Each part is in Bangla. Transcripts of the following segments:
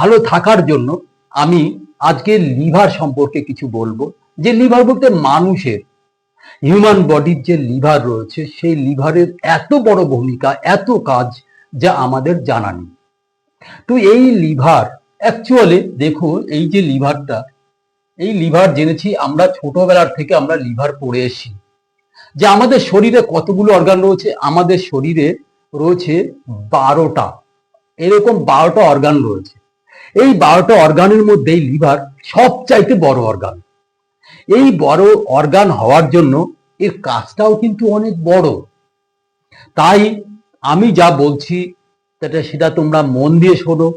ভালো থাকার জন্য আমি আজকে লিভার সম্পর্কে কিছু বলব। যে লিভার বলতে মানুষের হিউম্যান বডির যে লিভার রয়েছে, সেই লিভারের এত বড় ভূমিকা, এত কাজ যা আমাদের জানা নেই। তো এই লিভার অ্যাকচুয়ালি দেখো এই যে লিভারটা, এই লিভার জেনেছি আমরা ছোটবেলার থেকে আমরা লিভার পড়ে এসেছি। যে আমাদের শরীরে কতগুলো অর্গান রয়েছে? আমাদের শরীরে রয়েছে বারোটা। এরকম বারোটা অর্গান রয়েছে। এই বারোটা অর্গানের মধ্যে লিভার সবচাইতে বড় অর্গান। এই বড় অর্গান হওয়ার জন্য এর কাজটাও কিন্তু অনেক বড়। তাই আমি যা বলছি, সেটা সেটা তোমরা মন দিয়ে শোনো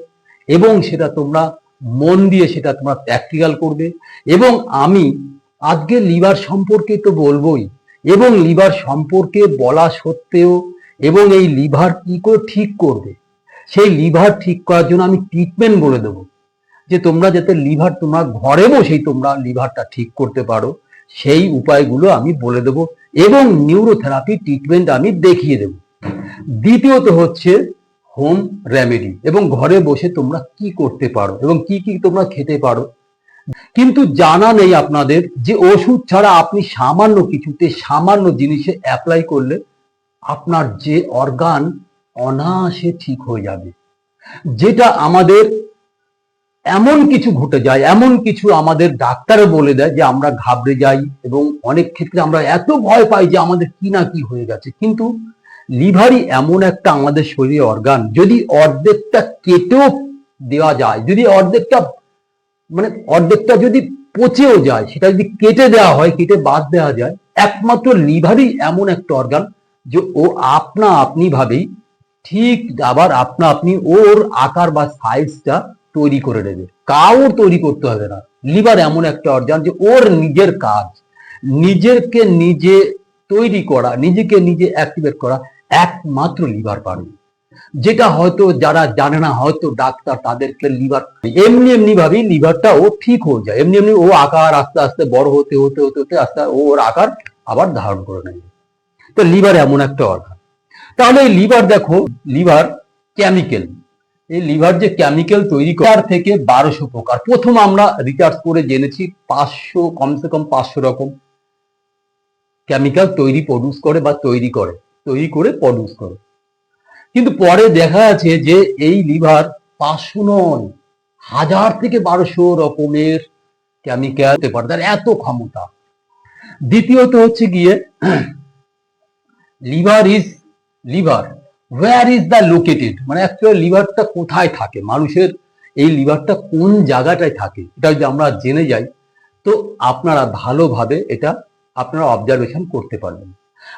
এবং সেটা তোমরা মন দিয়ে সেটা তোমরা প্র্যাকটিক্যাল করবে এবং আমি আজকে লিভার সম্পর্কে তো বলবোই এবং লিভার সম্পর্কে বলা সত্ত্বেও এবং এই লিভার কি করে ঠিক করবে? সেই লিভার ঠিক করার জন্য আমি ট্রিটমেন্ট বলে দেবো। যে তোমরা যাতে লিভার তোমরা ঘরে বসেই তোমরা লিভারটা ঠিক করতে পারো, সেই উপায়গুলো আমি বলে দেবো এবং নিউরোথেরাপি ট্রিটমেন্ট আমি দেখিয়ে দেবো। দ্বিতীয়ত হচ্ছে হোম রেমেডি এবং ঘরে বসে তোমরা কি করতে পারো এবং কি কি তোমরা খেতে পারো। কিন্তু জানা নেই আপনাদের যে ওষুধ ছাড়া আপনি সামান্য কিছুতে সামান্য জিনিসে অ্যাপ্লাই করলে আপনার যে অর্গান অনায়াসে ঠিক হয়ে যাবে। যেটা আমাদের এমন কিছু ঘটে যায়, এমন কিছু আমাদের ডাক্তারও বলে দেয় যে আমরা ঘাবড়ে যাই এবং অনেক ক্ষেত্রে আমরা এত ভয় পাই যে আমাদের কি না কি হয়ে গেছে। কিন্তু লিভারই এমন একটা আমাদের শরীরে অর্গান যদি অর্ধেকটা কেটেও দেওয়া যায়, যদি অর্ধেকটা মানে অর্ধেকটা যদি পচেও যায়, সেটা যদি কেটে দেওয়া হয়, কেটে বাদ দেওয়া যায়, একমাত্র লিভারই এমন একটা অর্গান যে ও আপনা আপনি ভাবেই ঠিক আবার আপনা আপনি ওর আকার বা সাইজটা তৈরি করে নেবে। কাউর তৈরি করতে হবে না। লিভার এমন একটা অর্গান যে ওর নিজের কাজ। নিজেকে নিজে তৈরি করা, নিজেকে নিজে অ্যাক্টিভেট করা একমাত্র লিভার পারবে। যেটা হয়তো যারা জানে না, হয়তো ডাক্তার তাদেরকে লিভার এমনি এমনি ভাবেই লিভারটা ও ঠিক হয়ে যায়। এমনি এমনি ও আকার আস্তে আস্তে বড় হতে হতে হতে হতে, আস্তে ওর আকার আবার ধারণ করে নেয়। তো লিভার এমন একটা অর্গান তাহলে এই লিভার দেখো, লিভার কেমিক্যাল এই লিভার যে কেমিক্যাল তৈরি করার থেকে বারোশো প্রকার। প্রথম আমরা রিসার্চ করে জেনেছি, পাঁচশো, কমসে কম পাঁচশো রকম কেমিক্যাল তৈরি প্রডিউস করে বা তৈরি করে তৈরি করে প্রডিউস করে। কিন্তু পরে দেখা যাচ্ছে যে এই লিভার পাঁচশো নয়, হাজার থেকে বারোশো রকমের কেমিক্যাল পারে, তার এত ক্ষমতা। দ্বিতীয়ত হচ্ছে গিয়ে, liver is liver. Where is the located মানে অ্যাকচুয়ালি লিভারটা কোথায় থাকে? মানুষের এই লিভারটা কোন জায়গাটায় থাকে? এটা যদি আমরা জেনে যাই, তো আপনারা ভালোভাবে এটা আপনারা অবজারভেশন করতে পারবেন।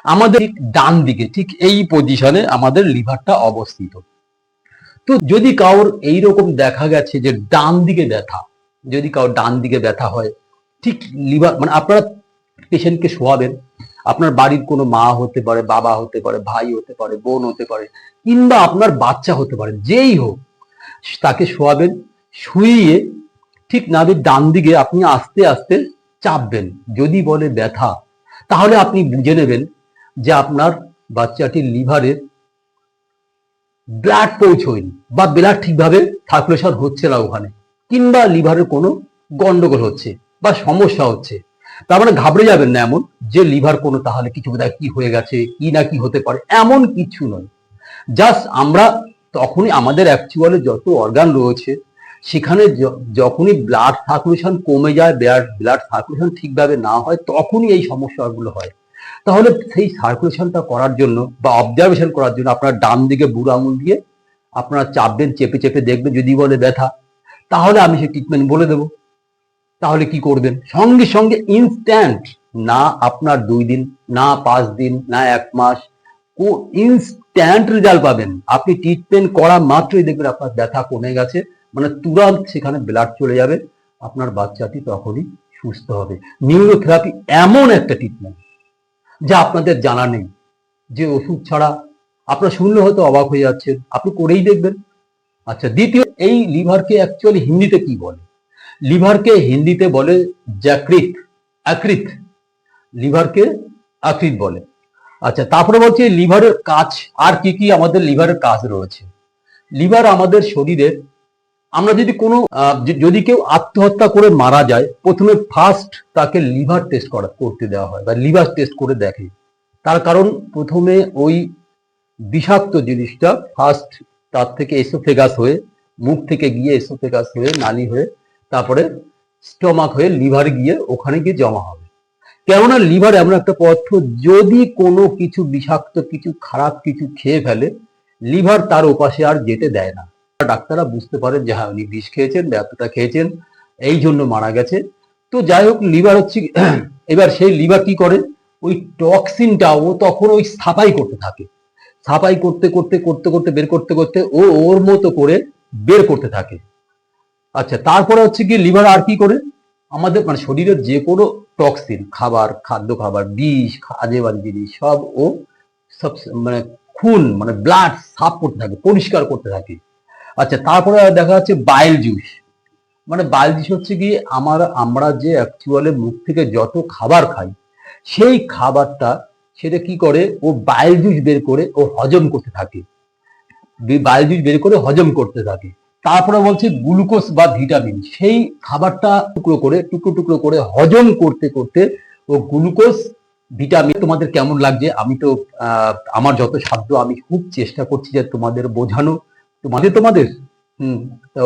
আমাদের ডান দিকে ঠিক এই পজিশনে আমাদের লিভারটা অবস্থিত। তো যদি কারোর এইরকম দেখা গেছে যে ডান দিকে ব্যথা, যদি কারোর ডান দিকে ব্যথা হয়, ঠিক লিভার মানে আপনারা পেশেন্টকে শোয়াবেন আপনার বাড়ির কোনো মা হতে পারে, বাবা হতে পারে, ভাই হতে পারে, বোন হতে পারে, কিংবা আপনার বাচ্চা হতে পারে, যেই হোক, তাকে শোয়াবেন, শুইয়ে ঠিক নাভির ডান দিকে আপনি আস্তে আস্তে চাপবেন। যদি বলে ব্যথা, তাহলে আপনি বুঝে নেবেন যে আপনার বাচ্চাটির লিভারে ব্লাড পৌঁছয়নি বা ব্লাড ঠিকভাবে থাকলে সার্কুলেশন হচ্ছে না ওখানে, কিংবা লিভারের কোনো গন্ডগোল হচ্ছে বা সমস্যা হচ্ছে। তার মানে ঘাবড়ে যাবেন না এমন। যে লিভার কোনো, তাহলে কিছু বোধহয় কি হয়ে গেছে, কি না কি হতে পারে, এমন কিছু নয়। জাস্ট আমরা তখনই আমাদের অ্যাকচুয়ালি যত অর্গান রয়েছে, সেখানে যখনই ব্লাড সার্কুলেশন কমে যায় ব্লাড ব্লাড সার্কুলেশন ঠিকভাবে না হয়, তখনই এই সমস্যাগুলো হয়। তাহলে সেই সার্কুলেশনটা করার জন্য বা অবজারভেশন করার জন্য আপনার ডান দিকে বুড়ো আঙুল দিয়ে আপনারা চাপবেন, চেপে চেপে দেখবেন, যদি বলে ব্যথা, তাহলে আমি সেই ট্রিটমেন্ট বলে দেবো। তাহলে কি করবেন? সঙ্গে সঙ্গে ইনস্ট্যান্ট না আপনার দুই দিন, না পাঁচ দিন, না এক মাস ইনস্ট্যান্ট রেজাল্ট পাবেন। আপনি ট্রিটমেন্ট করা মাত্রই দেখবেন আপনার ব্যথা কমে গেছে মানে তুরন্ত সেখানে ব্লাড চলে যাবে, আপনার বাচ্চাটি তখনই সুস্থ হবে। নিউরোথেরাপি এমন একটা ট্রিটমেন্ট যা আপনাদের জানা নেই, যে ওষুধ ছাড়া আপনারা শুনলে হয়তো অবাক হয়ে যাচ্ছেন আপনি করেই দেখবেন। আচ্ছা দ্বিতীয়, এই লিভারকে অ্যাকচুয়ালি হিন্দিতে কি বলে? লিভারকে হিন্দিতে বলে জাকৃত আকৃত। লিভারকে আকৃত বলে। আচ্ছা তারপরে বলছি লিভারের কাজ, আর কি কি আমাদের লিভারের কাজ রয়েছে? লিভার আমাদের শরীরের, আমরা যদি কোনো যদি কেউ আত্মহত্যা করে মারা যায়, প্রথমে ফার্স্ট তাকে লিভার টেস্ট করা, করতে দেওয়া হয়, বা লিভার টেস্ট করে দেখে। তার কারণ প্রথমে ওই বিষাক্ত জিনিসটা ফার্স্ট তার থেকে এসোফেগাস হয়ে, মুখ থেকে গিয়ে এসোফেগাস হয়ে, নালি হয়ে তারপরে স্টমাক হয়ে লিভার গিয়ে ওখানে গিয়ে জমা হবে। কেননা লিভার এমন একটা পদার্থ, যদি কোনো কিছু বিষাক্ত, কিছু খারাপ কিছু খেয়ে ফেলে লিভার তার ওপাশে আর যেতে দেয় না। ডাক্তাররা বুঝতে পারেন যে হ্যাঁ উনি বিষ খেয়েছেন বা এতটা খেয়েছেন, এই জন্য মারা গেছে। তো যাই হোক লিভার হচ্ছে এবার সেই লিভার কি করে? ওই টক্সিনটা ও তখন ওই সাফাই করতে থাকে। সাফাই করতে করতে করতে করতে, বের করতে করতে ও ওর মতো করে বের করতে থাকে। আচ্ছা তারপরে হচ্ছে কি লিভার আর কি করে? আমাদের মানে শরীরের যে কোনো টক্সিন খাবার, খাদ্য খাবার, বিষ আজে বাজে জিনিস, সব ও সব মানে খুন মানে ব্লাড সাফ করতে থাকে, পরিষ্কার করতে থাকে। আচ্ছা তারপরে দেখা যাচ্ছে বাইল জুস মানে বাইল জুস হচ্ছে কি আমার, আমরা যে অ্যাকচুয়ালি মুখ থেকে যত খাবার খাই, সেই খাবারটা সেটা কি করে? ও বাইল জুস বের করে ও হজম করতে থাকে। বাইল জুস বের করে হজম করতে থাকে। তারপরে বলছে গ্লুকোজ বা ভিটামিন। সেই খাবারটা টুকরো করে, টুকরো টুকরো করে হজম করতে করতে ও গ্লুকোজ, ভিটামিন তোমাদের কেমন লাগছে? আমি তো আমার যত সাধ্য, আমি খুব চেষ্টা করছি যে তোমাদের বোঝানো, তোমাদের তোমাদের। হুম, তো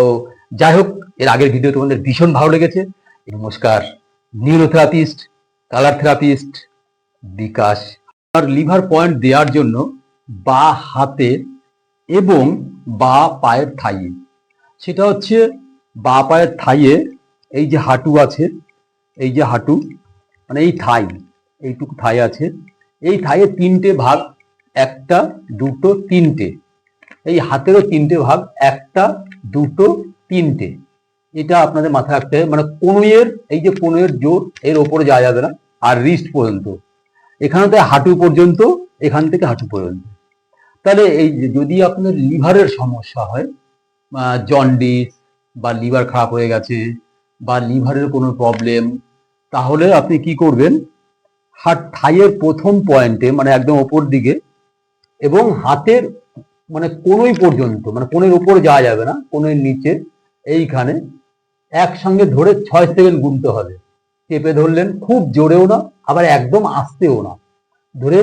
যাই হোক, এর আগের ভিডিও তোমাদের ভীষণ ভালো লেগেছে। নমস্কার, নিউরোথেরাপিস্ট কালার থেরাপিস্ট বিকাশ। আর লিভার পয়েন্ট দেওয়ার জন্য বা হাতে এবং বা পায়ের থাইয়ে। সেটা হচ্ছে বা পায়ের থাইয়ে এই যে হাঁটু আছে, এই যে হাঁটু মানে এই থাই, এইটুকু থাই আছে, এই থাইয়ে তিনটে ভাগ, একটা, দুটো, তিনটে, এই হাতেরও তিনটে ভাগ, একটা, দুটো, তিনটে, এটা আপনাদের মাথায় রাখতে হবে মানে কনুয়ের এই যে কনুইয়ের জোর, এর ওপরে যাওয়া যাবে না, আর রিস্ট পর্যন্ত, এখান থেকে হাঁটু পর্যন্ত, এখান থেকে হাঁটু পর্যন্ত, তাহলে এই যদি আপনার লিভারের সমস্যা হয় জন্ডিস বা লিভার খারাপ হয়ে গেছে বা লিভারের কোনো প্রবলেম তাহলে আপনি কি করবেন? হাত থাইয়ের প্রথম পয়েন্টে মানে একদম ওপর দিকে এবং হাতের মানে কোনোই পর্যন্ত মানে কোনের উপরে যাওয়া যাবে না কোনের নিচে এইখানে একসঙ্গে ধরে ছয় সেকেন্ড গুনতে হবে। চেপে ধরলেন, খুব জোরেও না, আবার একদম আস্তেও না। ধরে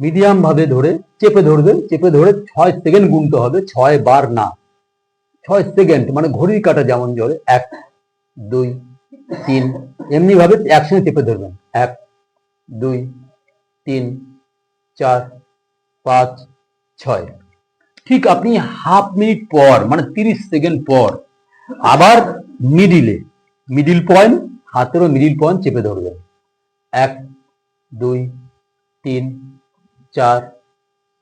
মিডিয়াম ভাবে ধরে, চেপে ধরবেন, চেপে ধরে ছয় সেকেন্ড গুনতে হবে, ছয় বার না। ছয় সেকেন্ড মানে ঘড়ির কাটা যেমন জোরে, এক, দুই, তিন এমনি ভাবে একসঙ্গে চেপে ধরবেন। এক, দুই, তিন, চার, পাঁচ, ছয়। ঠিক আপনি হাফ মিনিট পর মানে তিরিশ সেকেন্ড পর, আবার মিডিলে মিডিল পয়েন্ট হাতেরও মিডিল পয়েন্ট চেপে ধরবেন। এক, দুই, তিন, চার,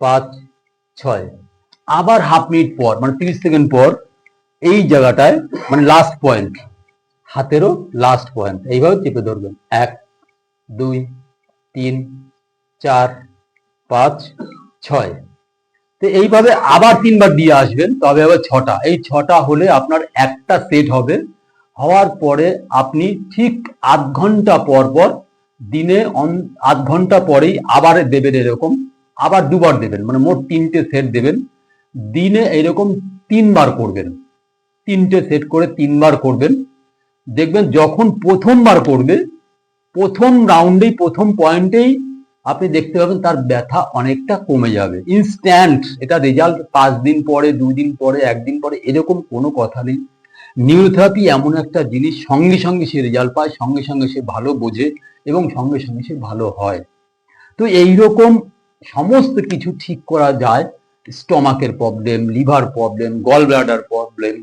পাঁচ, ছয়। আবার হাফ মিনিট পর মানে তিরিশ সেকেন্ড পর এই জায়গাটায় মানে লাস্ট পয়েন্ট হাতেরও লাস্ট পয়েন্ট এইভাবে চেপে ধরবেন। এক, দুই, তিন, চার, পাঁচ, ছয়। তো এইভাবে আবার তিনবার দিয়ে আসবেন, তবে আবার ছটা। এই ছটা হলে আপনার একটা সেট হবে। হওয়ার পরে আপনি ঠিক আধ ঘণ্টা পর পর দিনে আধ ঘণ্টা পরেই আবার দেবেন এরকম, আবার দুবার দেবেন। মানে মোট তিনটে সেট দেবেন। দিনে এরকম তিনবার করবেন। তিনটে সেট করে তিনবার করবেন। দেখবেন যখন প্রথমবার করবে, প্রথম রাউন্ডেই প্রথম পয়েন্টেই আপনি দেখতে পাবেন তার ব্যথা অনেকটা কমে যাবে। ইনস্ট্যান্ট এটা রেজাল্ট পাঁচ দিন পরে দুই দিন পরে একদিন পরে এরকম কোনো কথা নেই। নিউরোথেরাপি এমন একটা জিনিস, সঙ্গে সঙ্গে সে রেজাল্ট পায়, সঙ্গে সঙ্গে সে ভালো বোঝে এবং সঙ্গে সঙ্গে সে ভালো হয়। তো এই রকম সমস্ত কিছু ঠিক করা যায়। স্টমাকের problem liver problem gall bladder problem